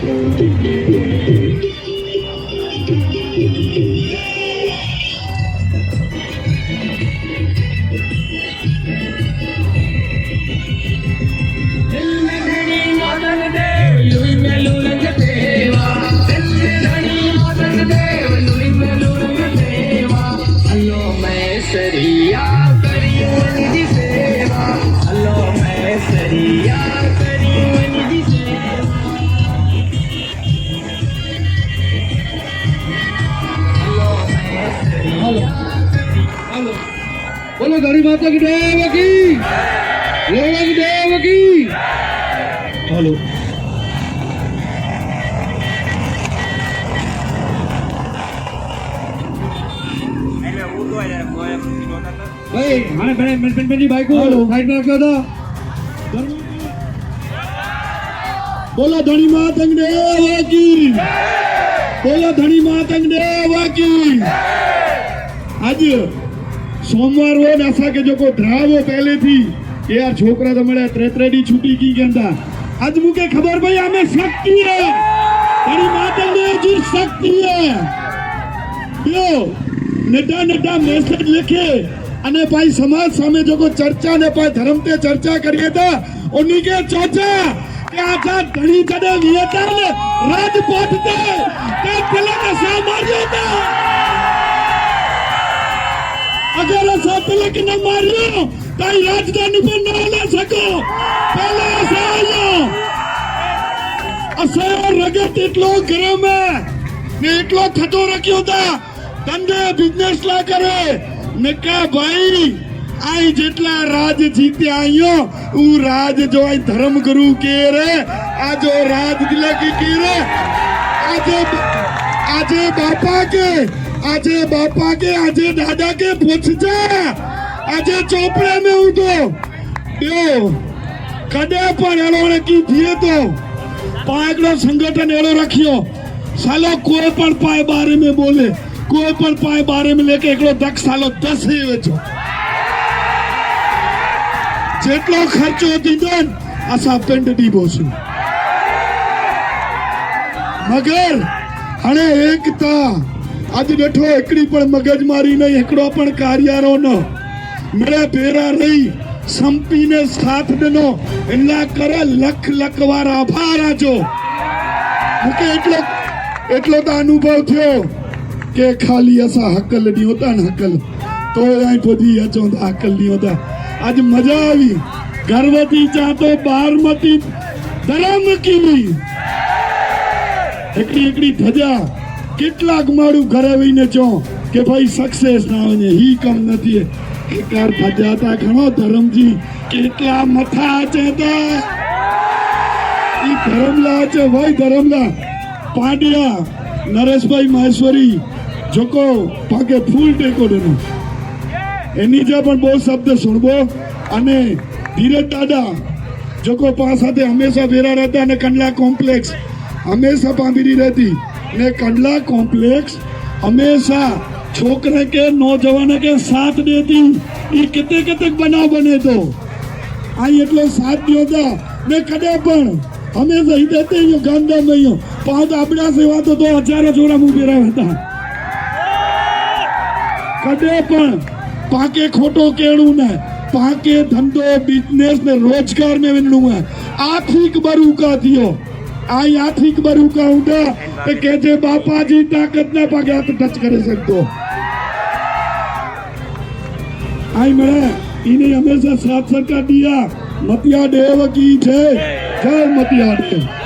gente que બોલો ઘણી માતા કી દેવ કી દેવ દેવ કી હાલો. ભાઈ મને બેન બેન બેનની બાઈકો સાઈડ નાખ્યો તો બોલો ધણી માતંગ તંગડે વાકી બોલો ધણી માતંગ તંગડે વાકી આજે સોમવાર હોય ને આશા કે જો કોઈ ધરાવો પહેલેથી કે યાર છોકરા તો મળ્યા, ત્રેત્રેડી છૂટી કી કેંતા આજ મુકે ખબર ભાઈ અમે શક્તિ હે તારી માતા ને જી શક્તિ હે યો નટા નટા મેસેજ લખે. અને ભાઈ સમાજ સામે જો કોઈ ચર્ચા ને ભાઈ ધર્મ તે ચર્ચા કરીએ તો ઓની કે ચોચા, કે આજા ઘણી કડે વિયતા ને રાજપોટ તે કે પેલા સા માર્યો તા. તક ન માર્યો કઈ રાજધાની પર ન હલા શકો પહેલા અસાયો અસાયો રગત એટલો ગરમ હે ને એટલો થતો રખ્યો તા ધંધે બિઝનેસ લા કરે નકા ભાઈ આઈ જેટલા રાજ જીત્યા આયો હું રાજ જો આઈ ધર્મ ગુરુ કે રે આ જો રાજ દિલક કે રે આજે આજે બાપા કે આજે બાપા કે આજે દાદા કે પૂછ જા આજે ચોપડા મેં ઊંધો એવો કદે પણ એનો રખી થઈએ તો. પાયકનો સંગઠન એનો રાખ્યો. સાલો કોઈ પણ પાય બારે મેં બોલે. કોઈ પણ પાય બારે મેં લેકે એકલો દક્ષ સાલો દસ હે વેચો. જેટલો ખર્ચો દીધો ને આશા પિંડ ડીબો છું. મગર અને એકતા. આજ બેઠો એકડી પણ મગજમારી નહીં, એકડો પણ કાર્યારો ન. મેળે ભેરા રહી સંપીને સાથ દેનો. એના કરે લખ લખ વાર આભાર આજો. મુકે એટલો એટલો તો અનુભવ થયો કે ખાલી અસા હકલ નહીં હોતા ને હકલ. તો અહીં પહોંચી અચો હકલ નહીં હોતા આજ મજા આવી. ગર્વથી ચાતો બારમતી ધરમ કી એકડી એકડી ધજા. કેટલાક મારું ઘરે આવીને જો કે ભાઈ સક્સેસ ના આવે હી કમ નથી. એકાર ધજા તા ઘણો ધરમજી. કેટલા મથા છે તા? ઈ ધરમલા છે ભાઈ ધરમલા. પાડ્યા નરેશભાઈ મહેશ્વરી, જોકો પાકે ફૂલ ટેકો દેનો એની જે પણ બહુ શબ્દ સુણવો અને ધીરજ દાદા, જોકો, પા સાથે હંમેશા વેરા રહેતા અને કંડલા કોમ્પ્લેક્સ હંમેશા પાંબીરી રહેતી. ને કંડલા કોમ્પ્લેક્સ હંમેશા છોકરા કે નોજવાને કે સાથ દેતી એ કેતે કેતે બનાવ બને તો. આ એટલો સાથ દો હતા ને કદા પણ અમે સહી દેતે યો ગાંધા મયો. પાંચ આપણા સેવા તો તો હજારો જોડા મું પહેરાવ્યા હતા. કદે પણ પાકે ખોટો કેળું ને, પાકે ધંધો બિઝનેસ ને રોજગાર મેં વિનડું આખી બરૂકા થયો. આ યાથિક બરું કહું તો કે જે બાપાજી તાકતના પગે હાથ ટચ કરી શકતો. આઈ મળે એને હંમેશા સાથ સરકાર દિયા. મતિયા દેવ કી છે જય મતિયા દેવ.